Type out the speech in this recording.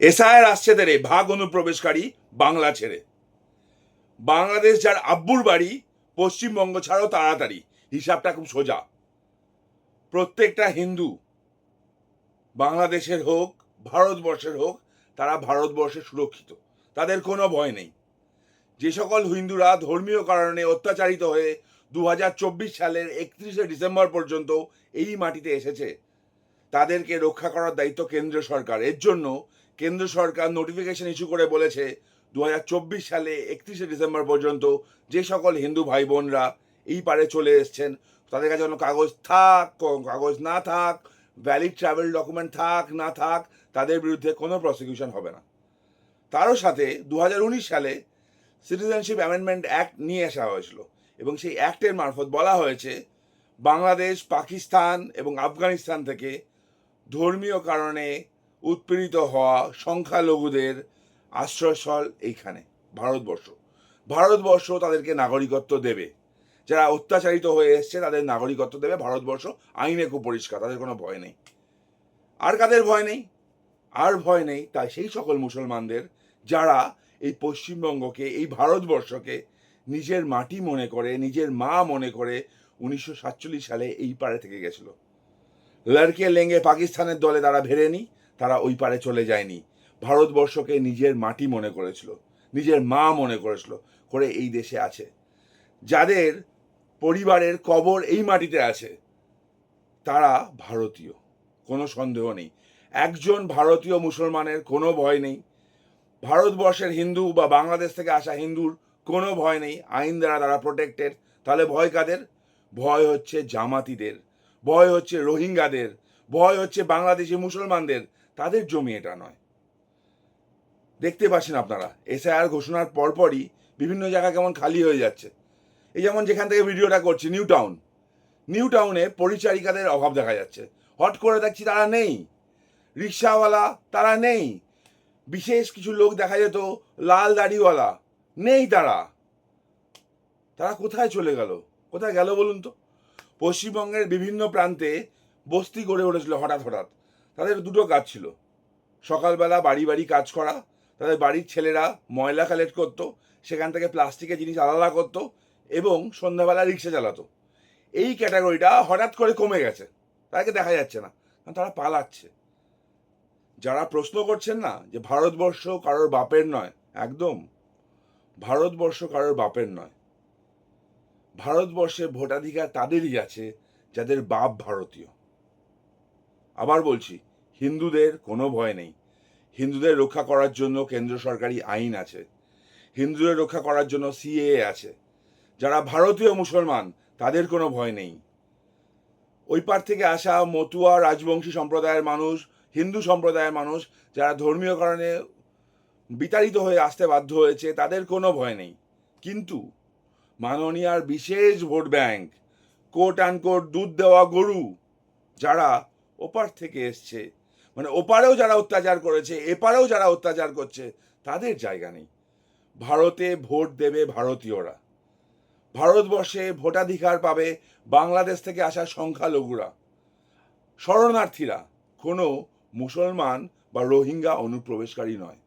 SIR আসছে দেরে ভাগ অনুপ্রবেশকারী বাংলা ছেড়ে। বাংলাদেশ যার আব্বুর বাড়ি, পশ্চিমবঙ্গ ছাড়াও তাড়াতাড়ি, হিসাবটা খুব সোজা। প্রত্যেকটা হিন্দু, বাংলাদেশের হোক, ভারতবর্ষের হোক, তারা ভারতবর্ষে সুরক্ষিত। তাদের কোনো ভয় নেই। যে সকল হিন্দুরা ধর্মীয় কারণে অত্যাচারিত হয়ে দু হাজার চব্বিশ সালের একত্রিশে ডিসেম্বর পর্যন্ত এই মাটিতে এসেছে, তাদেরকে রক্ষা করার দায়িত্ব কেন্দ্র সরকার। এর জন্য কেন্দ্র সরকার নোটিফিকেশন ইস্যু করে বলেছে দু হাজার চব্বিশ সালে একত্রিশে ডিসেম্বর পর্যন্ত যে সকল হিন্দু ভাই বোনরা এই পারে চলে এসছেন, তাদের কাছে কোনো কাগজ থাক কাগজ না থাক ভ্যালিড ট্রাভেল ডকুমেন্ট থাক, না থাক, তাদের বিরুদ্ধে কোনো প্রসিকিউশন হবে না। তারও সাথে দু হাজার উনিশ সালে সিটিজেনশিপ অ্যামেন্ডমেন্ট অ্যাক্ট নিয়ে আসা হয়েছিল এবং সেই অ্যাক্টের মারফত বলা হয়েছে, বাংলাদেশ, পাকিস্তান এবং আফগানিস্তান থেকে ধর্মীয় কারণে উৎপীড়িত হওয়া সংখ্যালঘুদের আশ্রয়স্থল এইখানে, ভারতবর্ষ। ভারতবর্ষ তাদেরকে নাগরিকত্ব দেবে। যারা অত্যাচারিত হয়ে এসছে তাদের নাগরিকত্ব দেবে। ভারতবর্ষ আইনে খুব পরিষ্কার, তাদের কোনো ভয় নেই। আর কাদের ভয় নেই? আর ভয় নেই তাই সেই সকল মুসলমানদের যারা এই পশ্চিমবঙ্গকে, এই ভারতবর্ষকে নিজের মাটি মনে করে, নিজের মা মনে করে উনিশশো সাতচল্লিশ সালে এই পারে থেকে গেছিল। লড়কে লেঙ্গে পাকিস্তানের দলে তারা ভেড়েনি তারা ওই পারে চলে যায়নি। ভারতবর্ষকে নিজের মাটি মনে করেছিল, নিজের মা মনে করেছিল করে এই দেশে আছে। যাদের পরিবারের কবর এই মাটিতে আছে, তারা ভারতীয়, কোনো সন্দেহ নেই। একজন ভারতীয় মুসলমানের কোনো ভয় নেই। ভারতবর্ষের হিন্দু বা বাংলাদেশ থেকে আসা হিন্দুর কোনো ভয় নেই। আইন দ্বারা তারা প্রোটেক্টেড তাহলে ভয় কাদের? ভয় হচ্ছে জামাতিদের, ভয় হচ্ছে রোহিঙ্গাদের, ভয় হচ্ছে বাংলাদেশি মুসলমানদের। তাদের জমি এটা নয়। দেখতে পাচ্ছেন আপনারা, এসআইআর ঘোষণার পরপরই বিভিন্ন জায়গা কেমন খালি হয়ে যাচ্ছে। এই যেমন যেখান থেকে ভিডিওটা করছি, নিউ টাউন। নিউ টাউনে পরিচারিকাদের অভাব দেখা যাচ্ছে। হট করে দেখছি তারা নেই। রিক্সাওয়ালা তারা নেই। বিশেষ কিছু লোক দেখা যেত, লাল দাড়িওয়ালা। নেই তারা। তারা কোথায় চলে গেল? কোথায় গেল বলুন তো? পশ্চিমবঙ্গের বিভিন্ন প্রান্তে বস্তি গড়ে উঠেছিল হঠাৎ হঠাৎ। তাদের দুটো কাজ ছিল। সকালবেলা বাড়ি বাড়ি কাজ করা, তাদের বাড়ির ছেলেরা ময়লা কালেক্ট করতো, সেখান থেকে প্লাস্টিকের জিনিস আলাদা করতো এবং সন্ধ্যাবেলা রিক্সা চালাতো। এই ক্যাটাগরিটা হঠাৎ করে কমে গেছে। তাকে দেখা যাচ্ছে না, কারণ তারা পালাচ্ছে। যারা প্রশ্ন করছেন না যে ভারতবর্ষ কারোর বাপের নয়, একদম। ভারতবর্ষ কারোর বাপের নয়। ভারতবর্ষে ভোটাধিকার তাদেরই আছে, যাদের বাপ ভারতীয়। আবার বলছি হিন্দুদের কোনো ভয় নেই। হিন্দুদের রক্ষা করার জন্য কেন্দ্র সরকারি আইন আছে। হিন্দুদের রক্ষা করার জন্য সিএ আছে। যারা ভারতীয় মুসলমান, তাদের কোনো ভয় নেই। ওই পার থেকে আসা মতুয়া রাজবংশী সম্প্রদায়ের মানুষ, হিন্দু সম্প্রদায়ের মানুষ, যারা ধর্মীয় কারণে বিতাড়িত হয়ে আসতে বাধ্য হয়েছে, তাদের কোনো ভয় নেই। কিন্তু মাননীয়ার বিশেষ vote bank quote and quote দুধ দেওয়া গরু, যারা ওপার থেকে এসছে মানে ওপারেও যারা অত্যাচার করেছে, এপারেও যারা অত্যাচার করছে, তাদের জায়গা নেই। ভারতে ভোট দেবে ভারতীয়রা। ভারতবর্ষে ভোটাধিকার পাবে বাংলাদেশ থেকে আসা সংখ্যালঘুরা। শরণার্থীরা, কোনো মুসলমান বা রোহিঙ্গা অনুপ্রবেশকারী নয়।